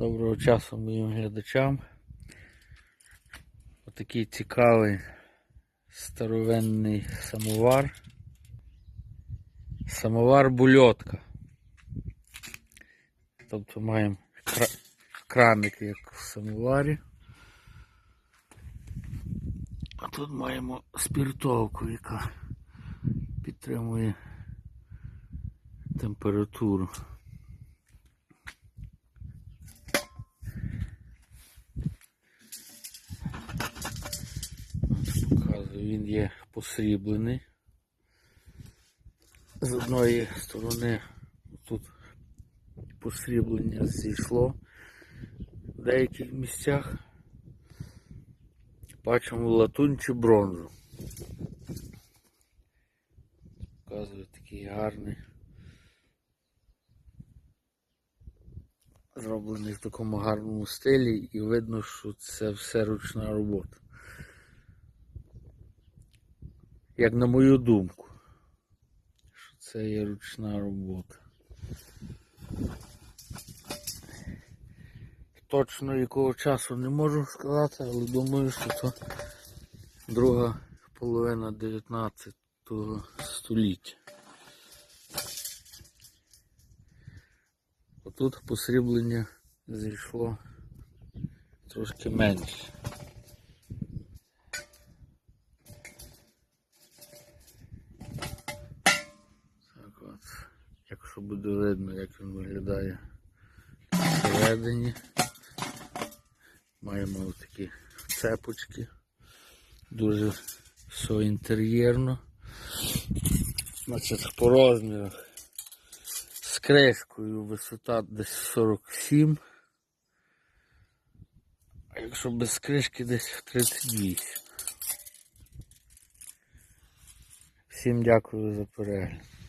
Доброго часу моїм глядачам. Отакий цікавий старовинний самовар. Самовар бульотка. Тобто маємо кра- краник, як в самоварі. А тут маємо спіртовку, яка підтримує температуру. Він є посріблений. З одної сторони тут посріблення зійшло. В деяких місцях бачимо латунь чи бронзу. Показую такий гарний. Зроблений в такому гарному стилі і видно, що це все ручна робота. Як на мою думку, що це є ручна робота. Точно якого часу не можу сказати, але думаю, що це друга половина 19 століття. Отут посріблення зійшло трошки менше. Якщо буде видно, як він виглядає всередині. Маємо ось такі цепочки. Дуже все інтер'єрно. Значить, по розмірах з кришкою висота десь 47. А якщо без кришки десь 38. Всім дякую за перегляд.